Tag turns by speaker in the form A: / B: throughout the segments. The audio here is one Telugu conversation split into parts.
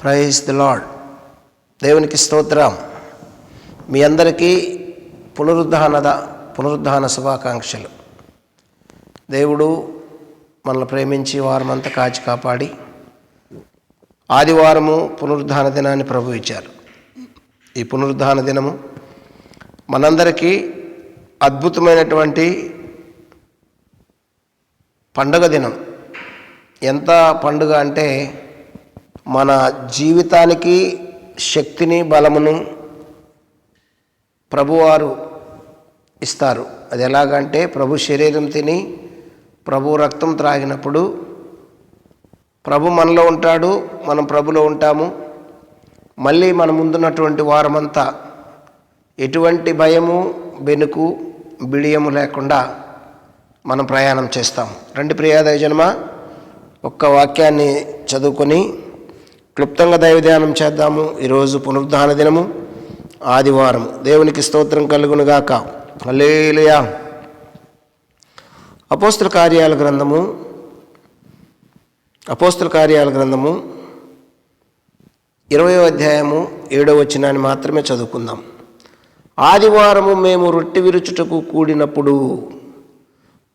A: ప్రైజ్ ది లాడ్ దేవునికి స్తోత్రం. మీ అందరికీ పునరుద్ధానద పునరుద్ధాన శుభాకాంక్షలు. దేవుడు మనల్ని ప్రేమించి వారమంతా కాచి కాపాడి ఆదివారము పునరుద్ధాన దినాన్ని ప్రభు ఇచ్చారు. ఈ పునరుద్ధాన దినము మనందరికీ అద్భుతమైనటువంటి పండగ దినం. ఎంత పండుగ అంటే మన జీవితానికి శక్తిని బలమును ప్రభువారు ఇస్తారు. అది ఎలాగంటే ప్రభు శరీరం తిని ప్రభు రక్తం త్రాగినప్పుడు ప్రభు మనలో ఉంటాడు మనం ప్రభులో ఉంటాము. మళ్ళీ మన ముందున్నటువంటి వారమంతా ఎటువంటి భయము బెనుకు బిడియము లేకుండా మనం ప్రయాణం చేస్తాం రెండు ప్రియాదయ జన్మ ఒక్క వాక్యాన్ని చదువుకొని క్లుప్తంగా దైవధ్యానం చేద్దాము. ఈరోజు పునరుద్ధాన దినము. ఆదివారం దేవునికి స్తోత్రం కలుగునుగాక హల్లేలుయా. అపోస్తుల కార్యాల గ్రంథము. అపోస్తుల కార్యాల గ్రంథము. ఇరవయో అధ్యాయము ఏడవ వచ్చినాన్ని మాత్రమే చదువుకుందాం. ఆదివారము మేము రొట్టె విరుచుటకు కూడినప్పుడు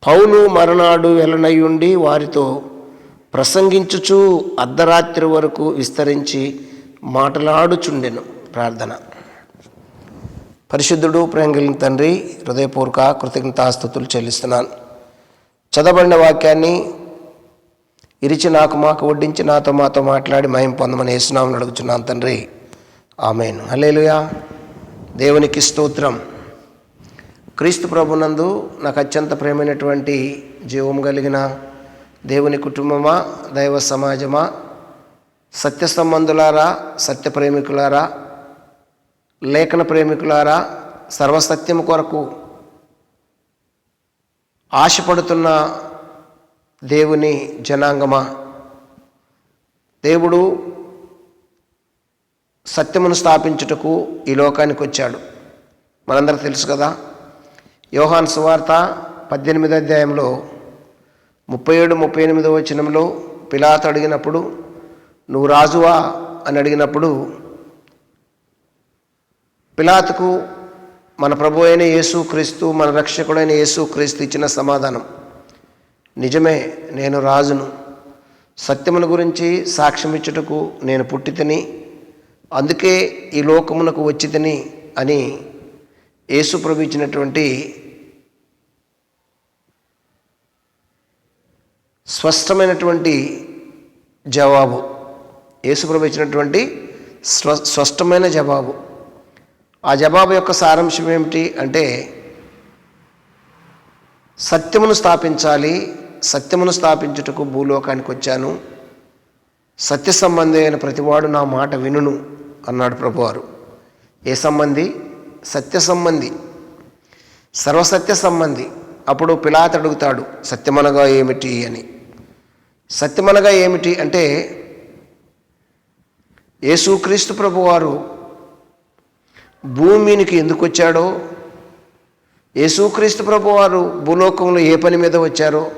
A: పౌలు మరనాడు వెలనయ్యుండి వారితో ప్రసంగించుచు అర్ధరాత్రి వరకు విస్తరించి మాట్లాడుచుండెను ప్రార్థన. పరిశుద్ధుడు ప్రేంగిలిన తండ్రి హృదయపూర్వక కృతజ్ఞతాస్థుతులు చెల్లిస్తున్నాను. చదవబడిన వాక్యాన్ని ఇరిచి నాకు మాకు వడ్డించి నాతో మాతో మాట్లాడి మయం పొందమని వేసునామని అడుగుతున్నాను తండ్రి. ఆమెను. హలేలుయా దేవునికి స్తోత్రం. క్రీస్తు ప్రభునందు నాకు అత్యంత ప్రేమైనటువంటి జీవం కలిగిన దేవుని కుటుంబమా దైవ సమాజమా సత్య సంబంధులారా సత్య ప్రేమికులారా లేఖన ప్రేమికులారా సర్వసత్యం కొరకు ఆశపడుతున్న దేవుని జనాంగమా? దేవుడు సత్యమును స్థాపించుటకు ఈ లోకానికి వచ్చాడు మనందరూ తెలుసు కదా యోహాన్ సువార్త పద్దెనిమిదో అధ్యాయంలో ముప్పై ఏడు ముప్పై ఎనిమిదో వచనంలో పిలాత్ అడిగినప్పుడు నువ్వు రాజువా? అని అడిగినప్పుడు పిలాత్కు మన ప్రభు అయిన యేసు క్రీస్తు మన రక్షకుడైన యేసు క్రీస్తు ఇచ్చిన సమాధానం నిజమే నేను రాజును. సత్యముల గురించి సాక్ష్యం ఇచ్చుటకు నేను పుట్టితిని అందుకే ఈ లోకమునకు వచ్చి తిని అని యేసు ప్రభు ఇచ్చినటువంటి స్పష్టమైనటువంటి జవాబు. యేసుప్రభు ఇచ్చినటువంటి స్వ స్పష్టమైన జవాబు. ఆ జవాబు యొక్క సారాంశం ఏమిటి అంటే సత్యమును స్థాపించాలి సత్యమును స్థాపించుటకు భూలోకానికి వచ్చాను సత్య సంబంధి అయిన ప్రతివాడు నా మాట వినును అన్నాడు ప్రభువారు. ఏ సంబంధి? సత్య సంబంధి. సర్వసత్య సంబంధి. అప్పుడు పిలాత్ అడుగుతాడు సత్యమనగా ఏమిటి? అని. సత్యమనగా ఏమిటి? అంటే యేసుక్రీస్తు ప్రభువారు భూమినికి ఎందుకు వచ్చాడో? యేసుక్రీస్తు ప్రభువారు భూలోకంలో ఏ పని మీద వచ్చారో?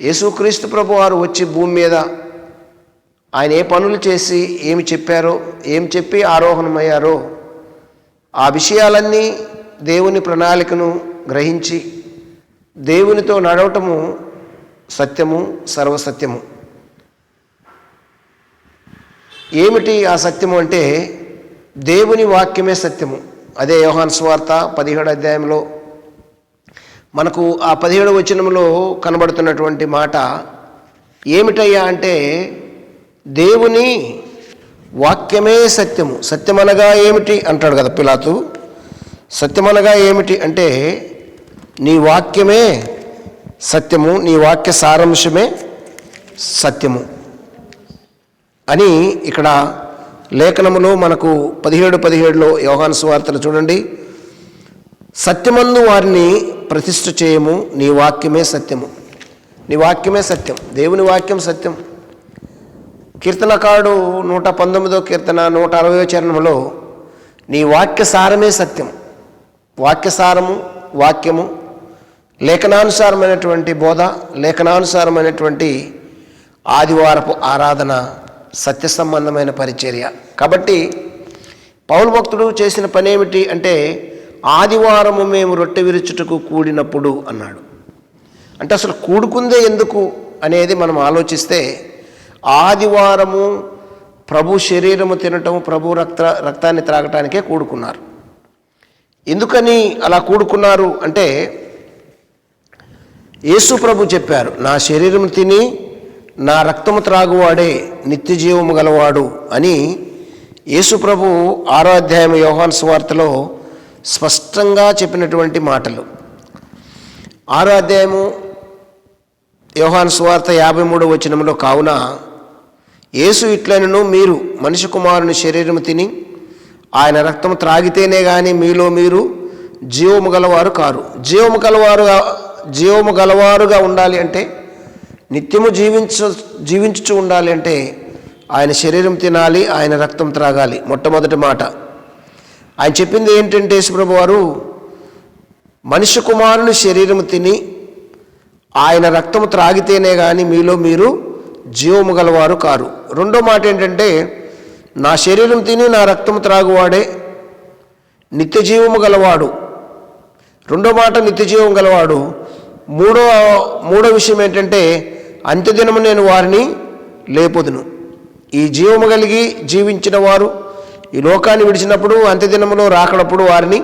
A: యేసుక్రీస్తు ప్రభువారు వచ్చి భూమి మీద ఆయన ఏ పనులు చేసి ఏమి చెప్పారో? ఏం చెప్పి ఆరోహణమయ్యారో? ఆ విషయాలన్నీ దేవుని ప్రణాళికను గ్రహించి దేవునితో నడవటము సత్యము సర్వసత్యము. ఏమిటి ఆ సత్యము అంటే దేవుని వాక్యమే సత్యము. అదే యోహాన్ స్వార్త పదిహేడు అధ్యాయంలో మనకు ఆ పదిహేడు వచనంలో కనబడుతున్నటువంటి మాట ఏమిటయ్యా అంటే దేవుని వాక్యమే సత్యము. సత్యమనగా ఏమిటి? అంటాడు కదా పిలాతు. సత్యమనగా ఏమిటి అంటే నీ వాక్యమే సత్యము నీ వాక్య సారాంశమే సత్యము అని ఇక్కడ లేఖనములో మనకు పదిహేడు పదిహేడులో యోహాను సువార్తలు చూడండి. సత్యమందు వారిని ప్రతిష్ఠ చేయము నీ వాక్యమే సత్యము. నీ వాక్యమే సత్యం దేవుని వాక్యం సత్యం. కీర్తనకారుడు నూట పంతొమ్మిదో కీర్తన నూట అరవయో చరణంలో నీ వాక్య సారమే సత్యం. వాక్యసారము వాక్యము లేఖనానుసారమైనటువంటి బోధ లేఖనానుసారమైనటువంటి ఆదివారపు ఆరాధన సత్య సంబంధమైన పరిచర్య. కాబట్టి పౌరు భక్తుడు చేసిన పని ఏమిటి అంటే ఆదివారము మేము రొట్టె విరుచుటకు కూడినప్పుడు అన్నాడు. అంటే అసలు కూడుకుందే ఎందుకు అనేది మనం ఆలోచిస్తే ఆదివారము ప్రభు శరీరము తినటము ప్రభు రక్త రక్తాన్ని త్రాగటానికే కూడుకున్నారు. ఎందుకని అలా కూడుకున్నారు అంటే యేసు ప్రభు చెప్పారు నా శరీరం తిని నా రక్తము త్రాగువాడే నిత్య జీవము గలవాడు అని యేసుప్రభు ఆరో అధ్యాయం యోహాన్ సువార్తలో స్పష్టంగా చెప్పినటువంటి మాటలు. ఆరో అధ్యాయము యోహాన్ సువార్త యాభై మూడో వచనంలో కావున యేసు ఇట్లనను మీరు మనిషి కుమారుని శరీరము తిని ఆయన రక్తము త్రాగితేనే కానీ మీలో మీరు జీవము గలవారు కారు. జీవము గలవారుగా జీవము గలవారుగా ఉండాలి అంటే నిత్యము జీవించ జీవించుచు ఉండాలి అంటే ఆయన శరీరం తినాలి ఆయన రక్తం త్రాగాలి. మొట్టమొదటి మాట. ఆయన చెప్పింది ఏంటంటే యేసుప్రభు వారు మనిషి కుమారుని శరీరము తిని ఆయన రక్తము త్రాగితేనే కానీ మీలో మీరు జీవము గలవారు కారు. రెండో మాట ఏంటంటే నా శరీరం తిని నా రక్తము త్రాగువాడే నిత్య జీవము గలవాడు. రెండో మాట నిత్య జీవం గలవాడు మూడో మూడో విషయం ఏంటంటే అంత్యదినము నేను వారిని లేపొదును. ఈ జీవము కలిగి జీవించిన వారు ఈ లోకాన్ని విడిచినప్పుడు అంత్యదినములో రాకడప్పుడు వారిని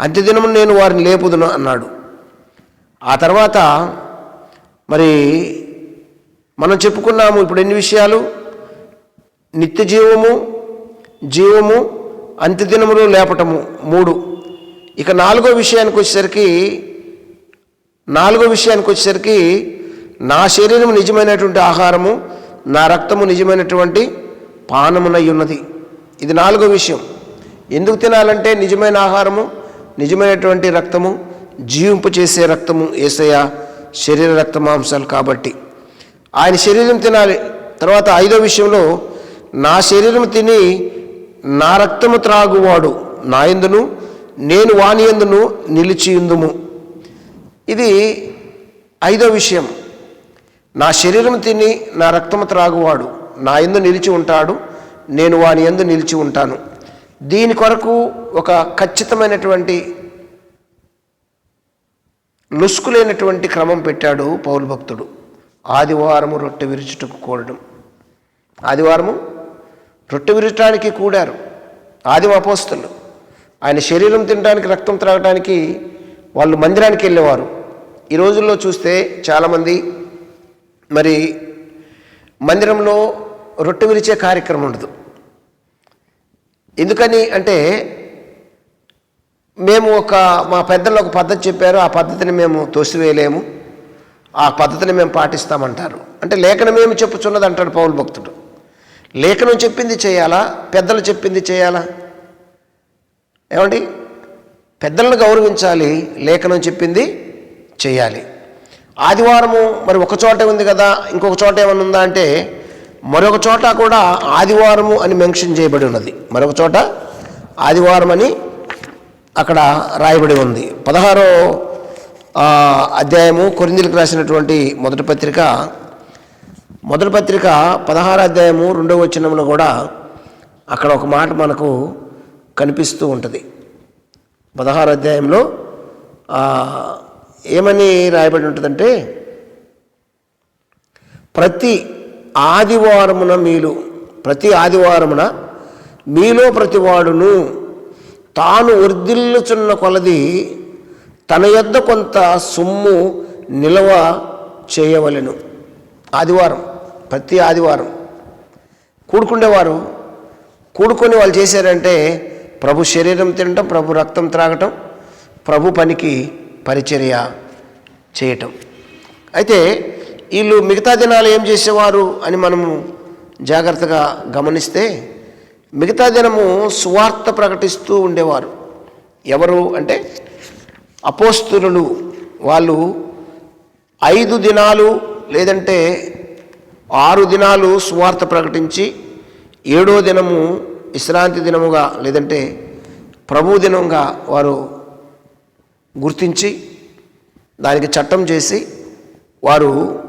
A: అంత్యదినము నేను వారిని లేపుదును అన్నాడు. ఆ తర్వాత మరి మనం చెప్పుకున్నాము ఇప్పుడు ఎన్ని విషయాలు? నిత్య జీవము జీవము అంత్యదినములు లేపటము మూడు. ఇక నాలుగో విషయానికి వచ్చేసరికి నాలుగో విషయానికి వచ్చేసరికి నా శరీరం నిజమైనటువంటి ఆహారము నా రక్తము నిజమైనటువంటి పానమునై ఉన్నది. ఇది నాలుగో విషయం. ఎందుకు తినాలంటే నిజమైన ఆహారము నిజమైనటువంటి రక్తము జీవింపు చేసే రక్తము ఏసయ శరీర రక్త మాంసాలు కాబట్టి. ఆయన శరీరం తినాలి. తర్వాత ఐదో విషయంలో నా శరీరం తిని నా రక్తము త్రాగువాడు నా ఎందును నేను వాని ఎందును నిలిచియుందుము. ఇది ఐదో విషయం. నా శరీరం తిని నా రక్తము త్రాగువాడు నా ఎందు నిలిచి ఉంటాడు. నేను వాని ఎందు నిలిచి ఉంటాను. దీని కొరకు ఒక ఖచ్చితమైనటువంటి లుసుకులేనటువంటి క్రమం పెట్టాడు పౌరు భక్తుడు. ఆదివారము రొట్టె విరుచుటకు కూడడం. ఆదివారము రొట్టె విరచడానికి కూడారు. ఆదిమ అపోస్తులు. ఆయన శరీరం తినడానికి రక్తం త్రాగడానికి వాళ్ళు మందిరానికి వెళ్ళేవారు. ఈ రోజుల్లో చూస్తే చాలామంది మరి మందిరంలో రొట్టె విరిచే కార్యక్రమం ఉండదు. ఎందుకని అంటే మేము ఒక మా పెద్దలు ఒక పద్ధతి చెప్పారు ఆ పద్ధతిని మేము తోసివేయలేము ఆ పద్ధతిని మేము పాటిస్తామంటారు. అంటే లేఖనం ఏమి చెప్పుచున్నది అంటాడు పౌరు భక్తుడు. లేఖనం చెప్పింది చేయాలా? పెద్దలు చెప్పింది చేయాలా? ఏమండి? పెద్దలను గౌరవించాలి లేఖనం చెప్పింది చేయాలి. ఆదివారము మరి ఒక చోట ఉంది కదా ఇంకొక చోట ఏమైనా ఉందా అంటే మరొక చోట కూడా ఆదివారము అని మెన్షన్ చేయబడి ఉన్నది. మరొక చోట ఆదివారం అని అక్కడ రాయబడి ఉంది. పదహారో అధ్యాయము కొరిందీలకు రాసినటువంటి మొదటి పత్రిక మొదటి పత్రిక పదహారు అధ్యాయము రెండవ వచనంలో కూడా అక్కడ ఒక మాట మనకు కనిపిస్తూ ఉంటుంది. పదహారు అధ్యాయంలో ఏమని రాయబడి ఉంటుందంటే ప్రతి ఆదివారమున మీలు ప్రతి ఆదివారమున మీలో ప్రతివాడును తాను వర్ధిల్లుచున్న కొలది తన యొద్ద కొంత సొమ్ము నిల్వ చేయవలెను. ఆదివారం ప్రతి ఆదివారం. కూడుకుండేవారు కూడుకొని వాళ్ళు చేశారంటే ప్రభు శరీరం తినటం ప్రభు రక్తం త్రాగటం ప్రభు పనికి పరిచర్య చేయటం. అయితే వీళ్ళు మిగతా దినాలు ఏం చేసేవారు అని మనము జాగ్రత్తగా గమనిస్తే మిగతా దినము సువార్త ప్రకటిస్తూ ఉండేవారు. ఎవరు అంటే అపోస్తులు. వాళ్ళు ఐదు దినాలు లేదంటే ఆరు దినాలు సువార్త ప్రకటించి ఏడో దినము విశ్రాంతి దినముగా లేదంటే ప్రభు దినంగా వారు గుర్తించి దానికి చట్టం చేసి వారు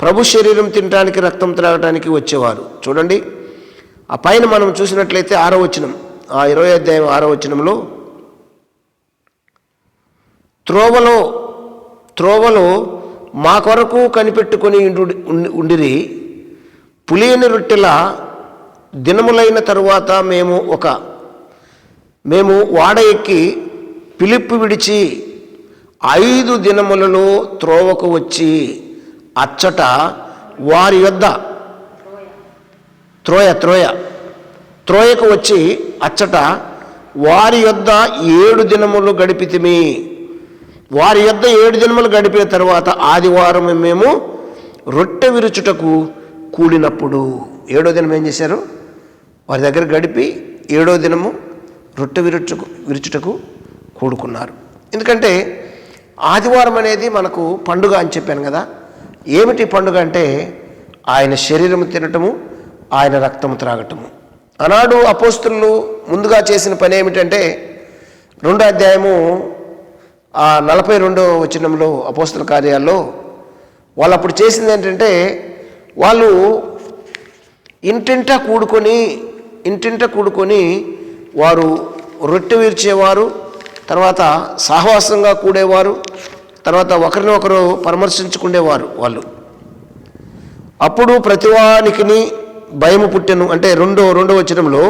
A: ప్రభు శరీరం తినడానికి రక్తం త్రాగడానికి వచ్చేవారు. చూడండి ఆ పైన మనం చూసినట్లయితే ఆరో వచనం ఆ ఇరవై అధ్యాయం ఆరో వచనంలో త్రోవలో త్రోవలో మా కొరకు కనిపెట్టుకొని ఉండి- ఉండిరి. పులియని రొట్టెల దినములైన తరువాత మేము ఒక మేము వాడ ఎక్కి పిలుపు విడిచి ఐదు దినములలో త్రోవకు వచ్చి అచ్చట వారి యొద్ద త్రోయ త్రోయ. త్రోయకు వచ్చి అచ్చట వారి యొద్ద ఏడు దినములు గడిపితిమి. వారి యొద్ద ఏడు దినములు గడిపిన తర్వాత ఆదివారం మేము రొట్టె విరుచుటకు కూడినప్పుడు ఏడో దినం ఏం చేశారు? వారి దగ్గర గడిపి ఏడో దినము రొట్టె విరుచుకు విరుచుటకు కూడుకున్నారు. ఎందుకంటే ఆదివారం అనేది మనకు పండుగ అని చెప్పాను కదా. ఏమిటి పండుగ అంటే ఆయన శరీరము తినటము ఆయన రక్తము త్రాగటము. ఆనాడు అపోస్తులు ముందుగా చేసిన పని ఏమిటంటే రెండో అధ్యాయము ఆ నలభై రెండో వచనంలో అపోస్తుల కార్యాల్లో వాళ్ళు అప్పుడు చేసింది ఏంటంటే వాళ్ళు ఇంటింట కూడుకొని ఇంటింట కూడుకొని వారు రొట్టె వీర్చేవారు తర్వాత సహవాసంగా కూడేవారు తర్వాత ఒకరిని ఒకరు పరామర్శించుకునేవారు వాళ్ళు. అప్పుడు ప్రతివానికి భయము పుట్టెను అంటే రెండో రెండో వచనంలో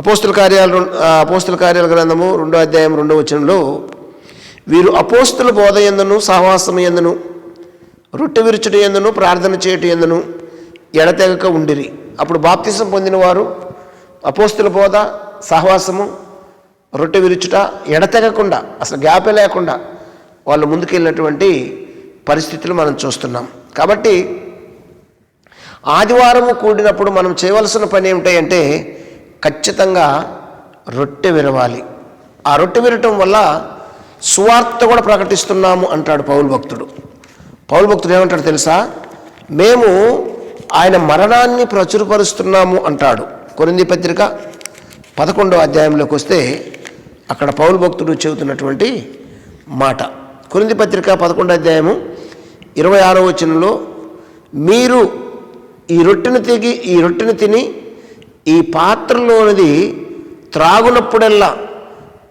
A: అపోస్తుల కార్యాలు అపోస్తుల కార్యాల గ్రంథము రెండో అధ్యాయం రెండో వచనంలో వీరు అపోస్తుల బోధ ఎందును సహవాసం ఎందును రొట్టె విరుచుట ఎందును ప్రార్థన చేయటం ఎందును ఎడతెగక ఉండిరి. అప్పుడు బాప్తిసం పొందిన వారు అపోస్తుల బోధ సహవాసము రొట్టె విరుచుట ఎడతెగకుండా అసలు గ్యాపే లేకుండా వాళ్ళు ముందుకెళ్ళినటువంటి పరిస్థితులు మనం చూస్తున్నాం. కాబట్టి ఆదివారము కూడినప్పుడు మనం చేయవలసిన పని ఏమిటంటే ఖచ్చితంగా రొట్టె విరవాలి. ఆ రొట్టె విరటం వల్ల సువార్త కూడా ప్రకటిస్తున్నాము అంటాడు పౌలు భక్తుడు. పౌలు భక్తుడు ఏమంటాడు తెలుసా? మేము ఆయన మరణాన్ని ప్రచురపరుస్తున్నాము అంటాడు. కొరింది పత్రిక పదకొండో అధ్యాయంలోకి వస్తే అక్కడ పౌరు భక్తుడు చెబుతున్నటువంటి మాట. కొరింది పత్రిక పదకొండో అధ్యాయము ఇరవై ఆరో వచనంలో మీరు ఈ రొట్టెను తిగి ఈ రొట్టెను తిని ఈ పాత్రలోనిది త్రాగునప్పుడల్లా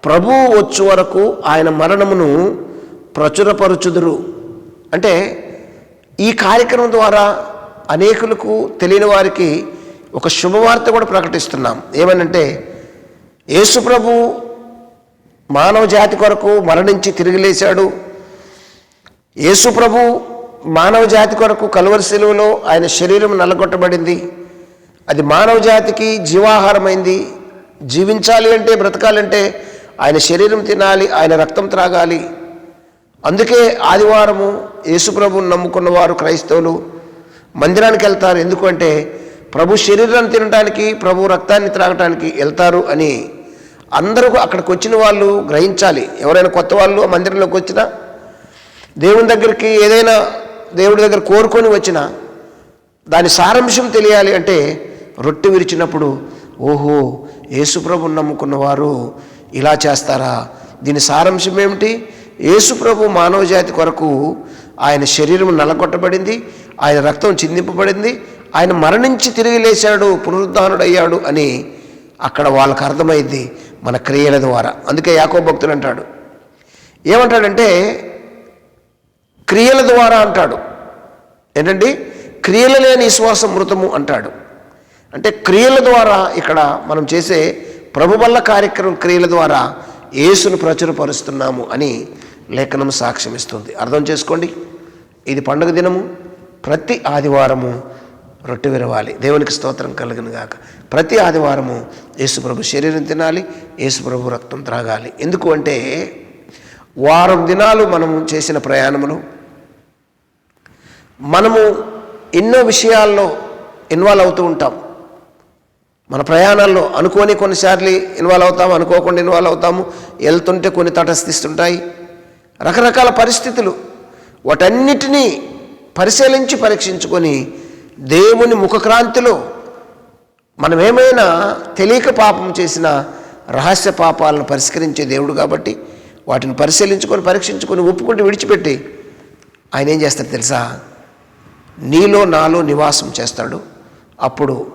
A: ప్రభువు వచ్చు వరకు ఆయన మరణమును ప్రచురపరుచుదురు. అంటే ఈ కార్యక్రమం ద్వారా అనేకులకు తెలియని వారికి ఒక శుభవార్త కూడా ప్రకటిస్తున్నాం. ఏమనంటే యేసు ప్రభు మానవ జాతి కొరకు మరణించి తిరిగిలేశాడు. యేసు ప్రభు మానవ జాతి కొరకు కలువరి సెలువులో ఆయన శరీరం నల్లగొట్టబడింది. అది మానవ జాతికి జీవాహారమైంది. జీవించాలి అంటే బ్రతకాలంటే ఆయన శరీరం తినాలి ఆయన రక్తం త్రాగాలి. అందుకే ఆదివారము యేసుప్రభుని నమ్ముకున్న వారు క్రైస్తవులు మందిరానికి వెళ్తారు. ఎందుకంటే ప్రభు శరీరాన్ని తినడానికి ప్రభు రక్తాన్ని త్రాగటానికి వెళ్తారు అని అందరూ అక్కడికి వచ్చిన వాళ్ళు గ్రహించాలి. ఎవరైనా కొత్త వాళ్ళు ఆ మందిరంలోకి వచ్చినా దేవుని దగ్గరికి ఏదైనా దేవుడి దగ్గర కోరుకొని వచ్చినా దాని సారాంశం తెలియాలి అంటే రొట్టె విరిచినప్పుడు ఓహో యేసుప్రభు నమ్ముకున్న వారు ఇలా చేస్తారా? దీని సారాంశం ఏమిటి? యేసుప్రభు మానవ జాతి కొరకు ఆయన శరీరం నలగొట్టబడింది ఆయన రక్తం చిందింపబడింది ఆయన మరణించి తిరిగి లేచాడు పునరుద్ధానుడయ్యాడు అని అక్కడ వాళ్ళకు అర్థమైంది. మన క్రియల ద్వారా. అందుకే యాకో భక్తులు అంటాడు. ఏమంటాడంటే క్రియల ద్వారా అంటాడు. ఏంటండి? క్రియలు లేని విశ్వాసం మృతము అంటాడు. అంటే క్రియల ద్వారా ఇక్కడ మనం చేసే ప్రభుబల్ల కార్యక్రమం క్రియల ద్వారా యేసును ప్రచురపరుస్తున్నాము అని లేఖనం సాక్ష్యమిస్తుంది. అర్థం చేసుకోండి. ఇది పండుగ దినము. ప్రతి ఆదివారము రొట్టె విరవాలి. దేవునికి స్తోత్రం కలుగును గాక ప్రతి ఆదివారము యేసుప్రభు శరీరం తినాలి యేసుప్రభు రక్తం త్రాగాలి. ఎందుకు అంటే వారం దినాలు మనము చేసిన ప్రయాణములు మనము ఎన్నో విషయాల్లో ఇన్వాల్వ్ అవుతూ ఉంటాం. మన ప్రయాణాల్లో అనుకోని కొన్నిసార్లు ఇన్వాల్వ్ అవుతాము అనుకోకుండా ఇన్వాల్వ్ అవుతాము. వెళ్తుంటే కొన్ని తటస్థిస్తుంటాయి రకరకాల పరిస్థితులు. వాటన్నిటినీ పరిశీలించి పరీక్షించుకొని దేవుని ముఖక్రాంతిలో మనం ఏమైనా తెలియక పాపం చేసిన రహస్య పాపాలను పరిష్కరించే దేవుడు కాబట్టి వాటిని పరిశీలించుకొని పరీక్షించుకొని ఒప్పుకుంటూ విడిచిపెట్టి ఆయన ఏం చేస్తాడు తెలుసా? నీలో నాలో నివాసం చేస్తాడు. అప్పుడు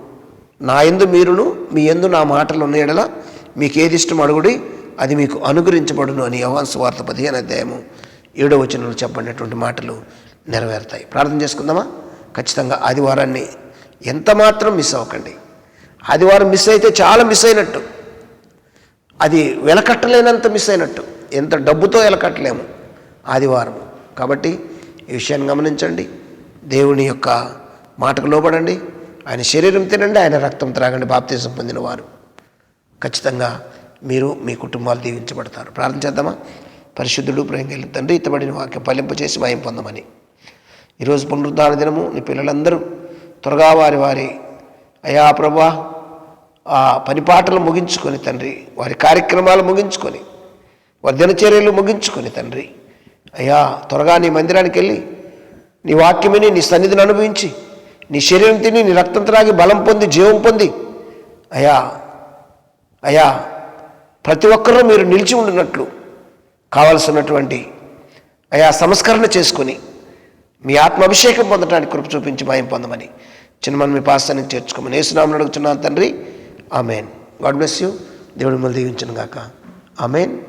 A: నా ఎందు మీరును మీ ఎందు నా మాటలు ఉన్న ఎడల మీకు ఏది ఇష్టం అడుగుడి అది మీకు అనుగ్రహించబడును అని యవాన్స్ వార్త పదిహేను అధ్యాయము ఏడో వచనంలో చెప్పబడినటువంటి మాటలు నెరవేరుతాయి. ప్రార్థన చేసుకుందామా? ఖచ్చితంగా ఆదివారాన్ని ఎంత మాత్రం మిస్ అవ్వకండి. ఆదివారం మిస్ అయితే చాలా మిస్ అయినట్టు. అది వెలకట్టలేనంత మిస్ అయినట్టు. ఎంత డబ్బుతో వెలకట్టలేము ఆదివారం. కాబట్టి ఈ విషయాన్ని గమనించండి. దేవుని యొక్క మాటకు లోబడండి. ఆయన శరీరం తినండి. ఆయన రక్తం త్రాగండి. బాప్తీసం పొందిన వారు ఖచ్చితంగా మీరు మీ కుటుంబాలు దీవించబడతారు. ప్రార్థన చేద్దామా? పరిశుద్ధుడు ప్రేమ తండ్రి ఇతబడిన వాక్యం పలింపు చేసి భయం పొందమని ఈరోజు పునరుద్ధార దినము. నీ పిల్లలందరూ త్వరగా వారి వారి అయా ప్రభా ఆ పనిపాటలు ముగించుకొని తండ్రి వారి కార్యక్రమాలు ముగించుకొని వారి దినచర్యలు ముగించుకొని తండ్రి. అయ్యా త్వరగా నీ మందిరానికి వెళ్ళి నీ వాక్యమిని నీ సన్నిధిని అనుభవించి నీ శరీరం తిని నీ రక్తం త్రాగి బలం పొంది జీవం పొంది అయ్యా అయ్యా ప్రతి ఒక్కరూ మీరు నిలిచి ఉండినట్లు కావలసినటువంటి అయా సంస్కరణ చేసుకొని మీ ఆత్మాభిషేకం పొందడానికి కృప చూపించి భయం పొందమని చిన్నమని మీ పాస్తానికి చేర్చుకోమని ఏసునామని అడుగుతున్నాను తండ్రి. ఆమెన్. God bless you. దేవుడు మిమ్మల్ని దీవించను గాక ఆమెన్.